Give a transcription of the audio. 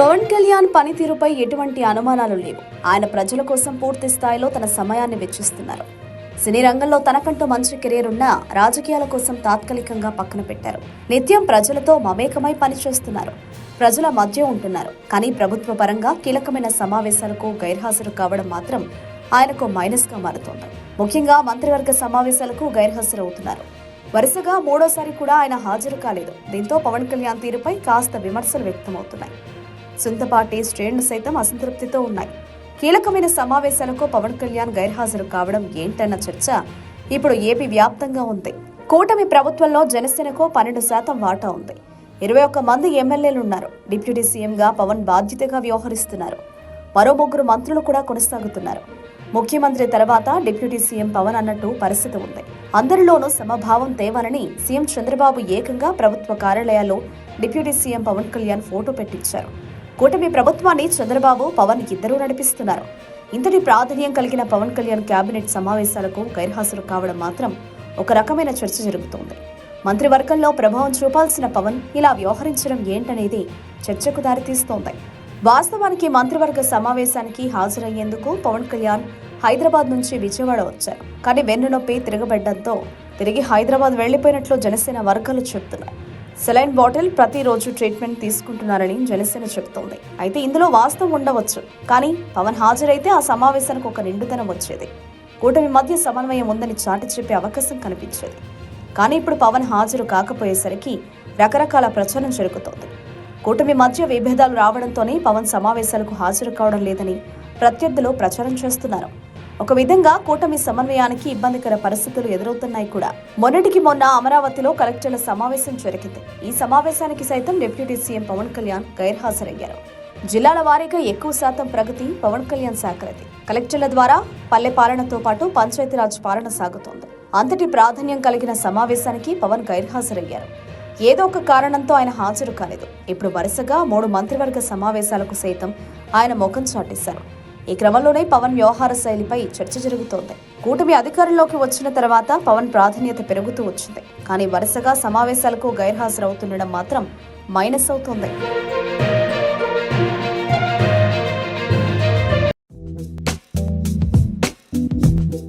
పవన్ కళ్యాణ్ పనితీరుపై ఎటువంటి అనుమానాలు లేవు. ఆయన ప్రజల కోసం పూర్తి స్థాయిలో తన సమయాన్ని వెచ్చిస్తున్నారు. సినీ రంగంలో తనకంటూ మంచి కెరీర్ ఉన్న రాజకీయాల కోసం తాత్కాలికంగా పక్కన పెట్టారు. నిత్యం ప్రజలతో మమేకమై పనిచేస్తున్నారు. ప్రజల మధ్య ఉంటున్నారు. కానీ ప్రభుత్వ పరంగా కీలకమైన సమావేశాలకు గైర్హాజరు కావడం మాత్రం ఆయనకు మైనస్గా మారుతోంది. ముఖ్యంగా మంత్రివర్గ సమావేశాలకు గైర్హాజరవుతున్నారు. వరుసగా మూడోసారి కూడా ఆయన హాజరు కాలేదు. దీంతో పవన్ కళ్యాణ్ తీరుపై కాస్త విమర్శలు వ్యక్తమవుతున్నాయి. సొంత పార్టీ శ్రేణులు సైతం అసంతృప్తితో ఉన్నాయి. కీలకమైన సమావేశాలకు పవన్ కళ్యాణ్ గైర్హాజరు కావడం ఏంటన్న చర్చ ఇప్పుడు ఏపీ వ్యాప్తంగా ఉంది. కూటమి ప్రభుత్వంలో జనసేనకు పన్నెండు శాతం వాటా ఉంది. ఇరవై ఒక్క మంది ఎమ్మెల్యేలు ఉన్నారు డిప్యూటీ సీఎంగా పవన్ బాధ్యతగా వ్యవహరిస్తున్నారు. మరో ముగ్గురు మంత్రులు కూడా కొనసాగుతున్నారు. ముఖ్యమంత్రి తర్వాత డిప్యూటీ సీఎం పవన్ అన్నట్టు పరిస్థితి ఉంది. అందరిలోనూ సమభావం తేవాలని సీఎం చంద్రబాబు ఏకంగా ప్రభుత్వ కార్యాలయాల్లో deputy CM Pawan Kalyan photo పెట్టించారు. కూటమి ప్రభుత్వాన్ని చంద్రబాబు పవన్ ఇద్దరూ నడిపిస్తున్నారు. ఇంతటి ప్రాధాన్యం కలిగిన పవన్ కళ్యాణ్ కేబినెట్ సమావేశాలకు గైర్హాజరు కావడం మాత్రం ఒక రకమైన చర్చ జరుగుతోంది. మంత్రివర్గంలో ప్రభావం చూపాల్సిన పవన్ ఇలా వ్యవహరించడం ఏంటనేది చర్చకు దారితీస్తోంది. వాస్తవానికి మంత్రివర్గ సమావేశానికి హాజరయ్యేందుకు పవన్ కళ్యాణ్ హైదరాబాద్ నుంచి విజయవాడ వచ్చారు. కానీ వెన్నునొప్పి తిరగబడ్డంతో తిరిగి హైదరాబాద్ వెళ్ళిపోయినట్లు జనసేన వర్గాలు చెబుతున్నాయి సెలైన్ బాటిల్ ప్రతిరోజు ట్రీట్మెంట్ తీసుకుంటున్నారని జనసేన చెబుతోంది. అయితే ఇందులో వాస్తవం ఉండవచ్చు. కానీ పవన్ హాజరైతే ఆ సమావేశానికి ఒక నిండుతనం వచ్చేది. కూటమి మధ్య సమన్వయం ఉందని చాటి చెప్పే అవకాశం కనిపించేది. కానీ ఇప్పుడు పవన్ హాజరు కాకపోయేసరికి రకరకాల ప్రచారం జరుగుతోంది. కూటమి మధ్య విభేదాలు రావడంతోనే పవన్ సమావేశాలకు హాజరు కావడం లేదని ప్రత్యర్థులు ప్రచారం చేస్తున్నారు. ఒక విధంగా కూటమి సమన్వయానికి ఇబ్బందికర పరిస్థితులు ఎదురవుతున్నాయి కూడా. మొన్నటికి మొన్న అమరావతిలో కలెక్టర్ల సమావేశం జరిగింది. ఈ సమావేశానికి సైతం డిప్యూటీ సీఎం పవన్ కళ్యాణ్ గైర్హాజరయ్యారు. జిల్లాల వారీగా ఎక్కువ శాతం ప్రగతి పవన్ కళ్యాణ్ శాఖలది కలెక్టర్ల ద్వారా పల్లె పాలనతో పాటు పంచాయతీరాజ్ పాలన సాగుతోంది. అంతటి ప్రాధాన్యం కలిగిన సమావేశానికి పవన్ గైర్హాజరయ్యారు. ఏదో ఒక కారణంతో ఆయన హాజరు కాలేదు. ఇప్పుడు వరుసగా మూడు మంత్రివర్గ సమావేశాలకు సైతం ఆయన ముఖం చాటేశారు. ఈ క్రమంలోనే పవన్ వ్యవహార శైలిపై చర్చ జరుగుతోంది. కూటమి అధికారంలోకి వచ్చిన తర్వాత పవన్ ప్రాధాన్యత పెరుగుతూ వచ్చింది. కానీ వరుసగా సమావేశాలకు గైర్హాజరవుతుండడం మాత్రం మైనస్ అవుతోంది.